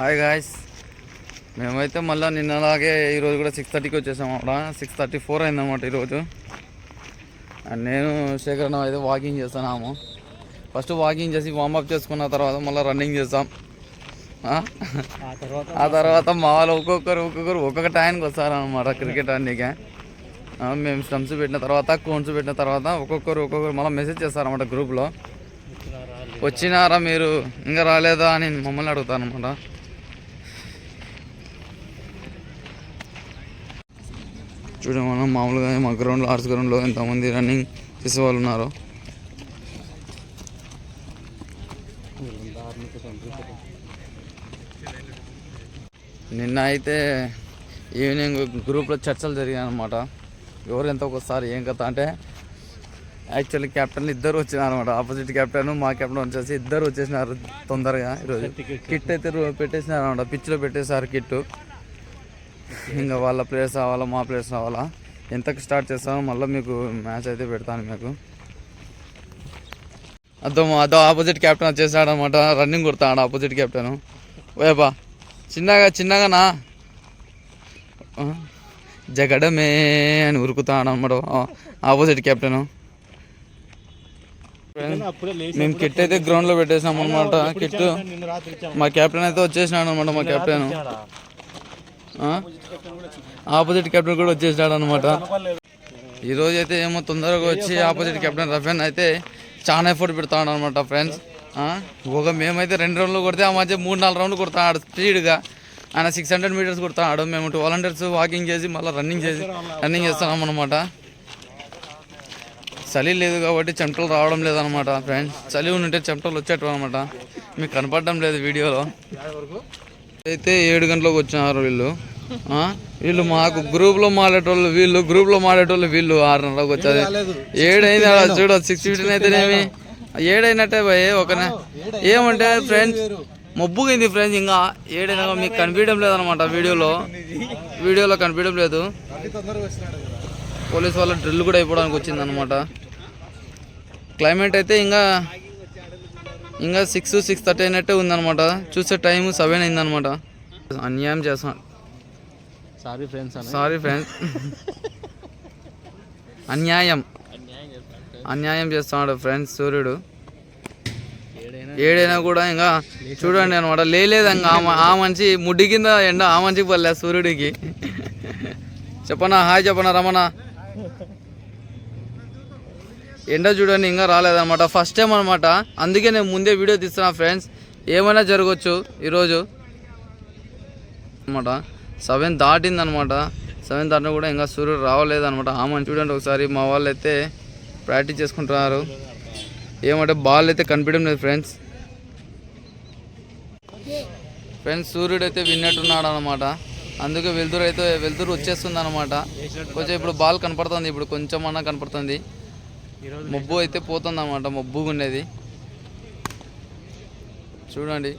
Hi guys మేమైతే మళ్ళీ నిన్నలాగే ఈరోజు కూడా సిక్స్ థర్టీకి వచ్చేసాము అక్కడ. సిక్స్ థర్టీ ఫోర్ అయిందన్నమాట ఈరోజు. అండ్ నేను శేఖరణ అయితే వాకింగ్ చేస్తున్నాము. ఫస్ట్ వాకింగ్ చేసి వార్మప్ చేసుకున్న తర్వాత మళ్ళీ రన్నింగ్ చేస్తాం. ఆ? తర్వాత మా వాళ్ళు ఒక్కొక్కరు ఒక్కొక్కరు ఒక్కొక్క టైంకి వస్తారనమాట క్రికెట్ ఆ, మేము స్టంప్స్ పెట్టిన తర్వాత కోన్స్ పెట్టిన తర్వాత ఒక్కొక్కరు ఒక్కొక్కరు మళ్ళీ మెసేజ్ చేస్తారన్నమాట గ్రూప్లో వచ్చినారా మీరు? ఇంకా రాలేదా అని మమ్మల్ని అడుగుతాను అనమాట చూడండి మనం మామూలుగా మా గ్రౌండ్లో ఆర్ట్స్ గ్రౌండ్లో ఎంతమంది రన్నింగ్ చేసే వాళ్ళు ఉన్నారు. నిన్న అయితే ఈవినింగ్ గ్రూప్లో చర్చలు జరిగాయి అనమాట ఎవరు ఎంత ఒకసారి ఏం కథ అంటే యాక్చువల్లీ కెప్టెన్లు ఇద్దరు వచ్చినారు అనమాట ఆపోజిట్ కెప్టెన్ మా కెప్టెన్ వచ్చేసి ఇద్దరు వచ్చేసినారు తొందరగా ఈరోజు. కిట్ అయితే పెట్టేసినారు అనమాట పిచ్లో పెట్టేశారు కిట్ ఇంకా వాళ్ళ ప్లేయర్స్ రావాలా మా ప్లేయర్స్ రావాలా? ఎంతకు స్టార్ట్ చేస్తామో మళ్ళీ మీకు మ్యాచ్ అయితే పెడతాను మీకు. అదో అదో ఆపోజిట్ కెప్టెన్ వచ్చేసాడు అనమాట రన్నింగ్ కొడతాడు ఆపోజిట్ కెప్టెన్ ఓయబ్బా చిన్నగా చిన్నగానా? జగడమే అని ఉరుకుతాడు అనమాట ఆపోజిట్ లేచి మేము కిట్ అయితే గ్రౌండ్లో పెట్టేసాం అనమాట కిట్ మా కెప్టెన్ అయితే వచ్చేసినాడు అనమాట మా కెప్టెన్ ఇచ్చాడా? ఆపోజిట్ కెప్టెన్ కూడా వచ్చేసాడు అనమాట ఈరోజు అయితే ఏమో తొందరగా వచ్చి ఆపోజిట్ కెప్టెన్ రఫెన్ అయితే చాలా ఎఫర్ట్ పెడతాడు అనమాట ఫ్రెండ్స్ ఒక మేమైతే రెండు రౌండ్లు కొడితే ఆ మధ్య మూడు నాలుగు రౌండ్లు కొడతాడు స్పీడ్గా ఆయన సిక్స్ హండ్రెడ్ మీటర్స్ కొడతాడు మేము టూ వాలంటీర్స్ వాకింగ్ చేసి మళ్ళీ రన్నింగ్ చేసి రన్నింగ్ చేస్తున్నాం అనమాట చలి లేదు కాబట్టి చెమటలు రావడం లేదనమాట ఫ్రెండ్స్ చలి ఉంటే చెమటలు వచ్చేటవి అనమాట మీకు కనపడడం లేదు వీడియోలో. అయితే ఏడు గంటలకు వచ్చినారు వీళ్ళు. ఆ? వీళ్ళు మాకు గ్రూప్లో మాడేటోళ్ళు వీళ్ళు గ్రూప్లో మాడేటోళ్ళు వీళ్ళు ఆరున్నరకు వచ్చేది ఏడైంది చూడ సిక్స్ ఫిఫ్టీన్ అయితేనేమి? ఏడైనట్టే భయ్ ఒక ఏమంటే ఫ్రెండ్స్ మబ్బుగైంది ఫ్రెండ్స్ ఇంకా ఏడైనా మీకు కనిపించడం లేదనమాట వీడియోలో. వీడియోలో కనిపించడం లేదు. పోలీస్ వాళ్ళ డ్రిల్ కూడా అయిపోవడానికి వచ్చింది అనమాట క్లైమేట్ అయితే ఇంకా ఇంకా సిక్స్ సిక్స్ థర్టీ అయినట్టే ఉందన్నమాట. చూసే టైం సెవెన్ అయిందనమాట అన్యాయం చేస్తాం. సారీ ఫ్రెండ్స్ సారీ ఫ్రెండ్స్ అన్యాయం. అన్యాయం చేస్తున్నాడు ఫ్రెండ్స్ సూర్యుడు. ఏడైనా కూడా ఇంకా చూడండి అనమాట లేలేదు ఇంకా ఆ మ- ఆ మనిషి ముడ్డి కింద ఎండ ఆ మనిషికి పడలే సూర్యుడికి. చెప్పనా? హాయ్ చెప్పనా? రమణ? ఎండ చూడండి ఇంకా రాలేదనమాట ఫస్ట్ టైం అనమాట అందుకే నేను ముందే వీడియో తీస్తున్నా ఫ్రెండ్స్ ఏమైనా జరగవచ్చు ఈరోజు? అనమాట సెవెన్ దాటింది అనమాట సెవెన్ దాటిన కూడా ఇంకా సూర్యుడు రావలేదనమాట ఆ చూడండి ఒకసారి మా వాళ్ళు అయితే ప్రాక్టీస్ చేసుకుంటున్నారు. ఏమంటే బాల్ అయితే కనిపించడం లేదు ఫ్రెండ్స్ ఫ్రెండ్స్ సూర్యుడు అయితే విన్నట్టున్నాడు అనమాట అందుకే వెలుతురు అయితే వెలుతురు వచ్చేస్తుంది అనమాట కొంచెం ఇప్పుడు బాల్ కనపడుతుంది. ఇప్పుడు కొంచెం అన్నా కనపడుతుంది. మబ్బు అయితే పోతుంది అనమాట మబ్బుగా ఉండేది. చూడండి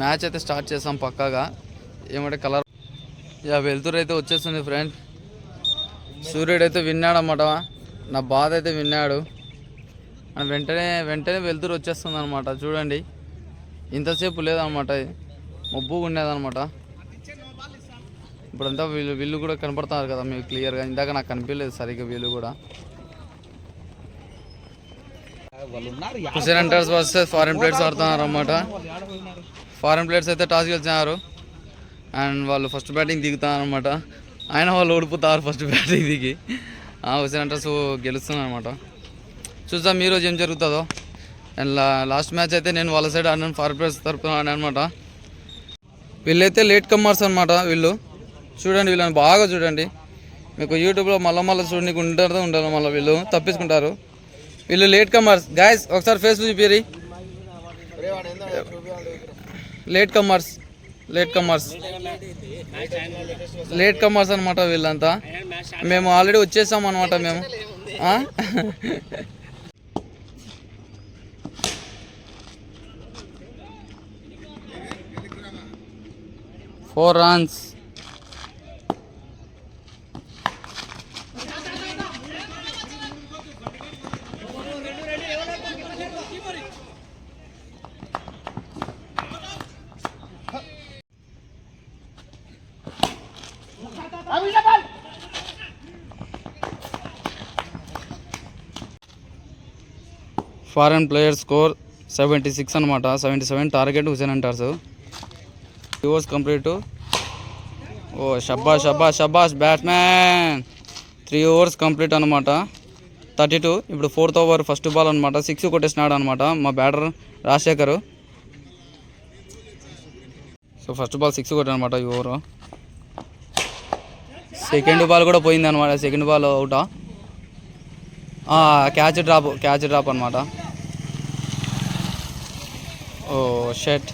మ్యాచ్ అయితే స్టార్ట్ చేసాం పక్కాగా. ఏమంటే కలర్ యా వెలుతురు అయితే వచ్చేస్తుంది ఫ్రెండ్. సూర్యుడు అయితే విన్నాడు అన్నమాట నా బాధ అయితే విన్నాడు. వెంటనే వెంటనే వెలుతురు వచ్చేస్తుంది అనమాట చూడండి ఇంతసేపు లేదనమాట ఇది మబ్బుగా ఉండేదన్నమాట. ఇప్పుడంతా వీళ్ళు వీళ్ళు కూడా కనపడుతున్నారు కదా మీకు క్లియర్గా ఇందాక నాకు కనిపించలేదు సరిగ్గా వీళ్ళు కూడా. హుసేన్ అంటర్స్ వస్తే ఫారెన్ ప్లేయర్స్ ఆడుతున్నారు అన్నమాట. ఫారెన్ ప్లేయర్స్ అయితే టాస్ గెలిచినారు. అండ్ వాళ్ళు ఫస్ట్ బ్యాటింగ్ దిగుతున్నారు అనమాట ఆయన వాళ్ళు ఓడిపోతారు ఫస్ట్ బ్యాటింగ్ దిగి. ఆ, హుసేన్ అంటర్స్ గెలుస్తున్నారు అనమాట చూద్దాం మీ రోజు ఏం జరుగుతుందో. అండ్ లాస్ట్ మ్యాచ్ అయితే నేను వాళ్ళ సైడ్ ఆడినాను ఫారెన్ ప్లేయర్స్ తరపున ఆడాను అనమాట వీళ్ళైతే లేట్ కమ్మర్స్ అనమాట వీళ్ళు. చూడండి వీళ్ళని బాగా చూడండి. మీకు యూట్యూబ్లో మళ్ళీ మళ్ళీ చూడడానికి ఉంటారు ఉంటారు మళ్ళీ వీళ్ళు. తప్పించుకుంటారు. వీళ్ళు లేట్ కమర్స్ గాయస్ ఒకసారి face చూపిరి late comers late comers late comers అనమాట వీళ్ళంతా. మేము ఆల్రెడీ వచ్చేసాం అనమాట మేము. ఆ? Four runs foreign player score seventy six అనమాట సెవెంటీ సెవెన్ టార్గెట్ హుసేన్ అంటారు ఓవర్స్ కంప్లీట్. ఓ షబ్బాష్ షబ్బాష్ షబ్బాష్ బ్యాట్స్మెన్. త్రీ ఓవర్స్ కంప్లీట్ అనమాట థర్టీ టూ ఇప్పుడు ఫోర్త్ ఓవర్ ఫస్ట్ బాల్ అనమాట సిక్స్ కొట్టేసినాడు అనమాట మా batter Rajasekhar. So first ball six కొట్టానమాట ఈ ఓవర్. సెకండ్ బాల్ కూడా పోయింది అనమాట సెకండ్ బాల్ అవుటా. క్యాచ్ డ్రాప్ క్యాచ్ డ్రాప్ అనమాట ఓ షర్ట్.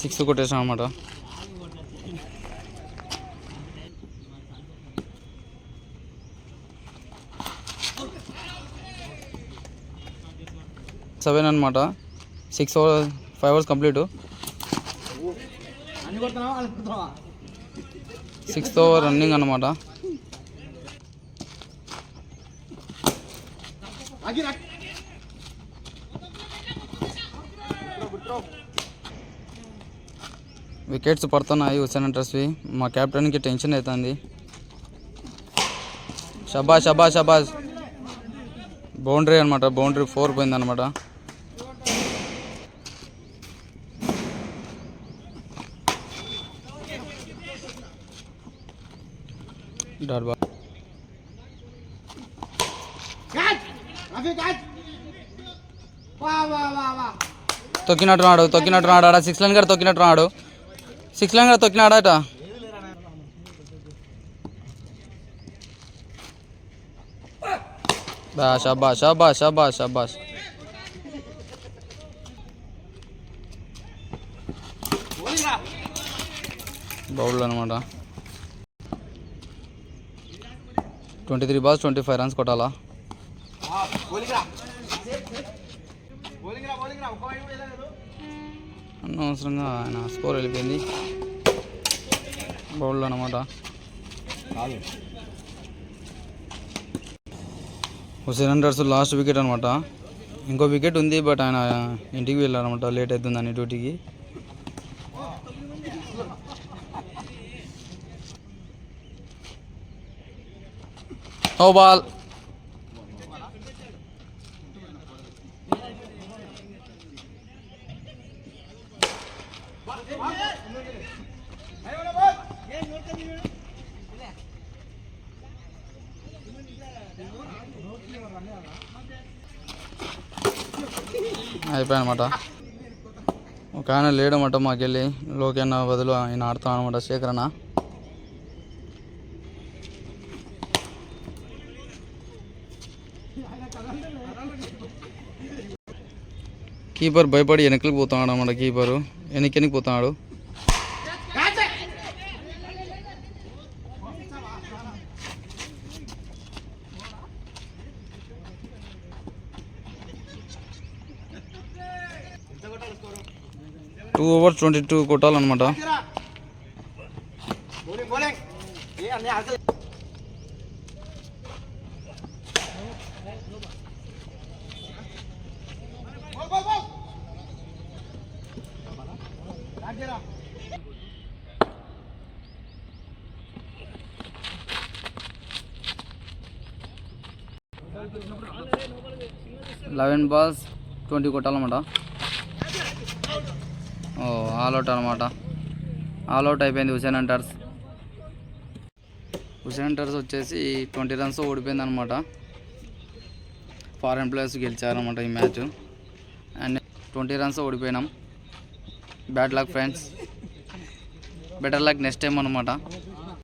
సిక్స్ కొట్టేసాం అన్నమాట. సెవెన్ అనమాట six over five overs complete. Sixth over running అనమాట వికెట్స్ పడుతున్నాయి హుసేన్ అంటర్స్వి మా కెప్టెన్కి టెన్షన్ అవుతుంది. షబాష్ షబాష్ షబాష్. బౌండరీ అనమాట బౌండరీ ఫోర్ పోయింది బాల్ తొక్కినట్టున్నాడు తొక్కినట్టున్నాడు ఆడ. సిక్స్ లైన్ గారు తొక్కినట్టున్నాడు సిక్స్ లైన్ గారు తొక్కినాడట బా షాబాష్ షాబాష్ షాబాష్ షాబాష్ బౌల్ అనమాట. Twenty three balls twenty five runs కొట్టాలా అనవసరంగా ఆయన స్కోర్ వెళ్ళిపోయింది. బౌల్ అనమాట హుసేన్ హండ్రడ్స్ లాస్ట్ వికెట్ అనమాట ఇంకో వికెట్ ఉంది బట్ ఆయన ఇంటికి వెళ్ళారనమాట లేట్ అవుతుందని డ్యూటీకి ఓ బాల్ అయిపోయానమాట ఒక ఆయన లేడమాట మాకెళ్ళి లోకేన్న బదులు ఆయన ఆడతాం అనమాట శేఖరణ కీపర్ భయపడి వెనక్కి పోతున్నాడు అన్నమాట కీపరు? వెనక్కి వెనక్కి పోతున్నాడు టూ ఓవర్స్ ట్వంటీ టూ కొట్టాలన్నమాట లెవెన్ బాల్స్ ట్వంటీ కొట్టాలన్నమాట. ఓ ఆల్ అవుట్ అనమాట ఆల్ అవుట్ అయిపోయింది హుసేన్ అంటర్స్ హుసేన్ అంటర్స్ వచ్చేసి ట్వంటీ రన్స్ ఓడిపోయింది అనమాట ఫారెన్ ప్లేయర్స్ గెలిచారనమాట ఈ match. And twenty runs ఓడిపోయినాం. Bad luck friends. Better luck next time అనమాట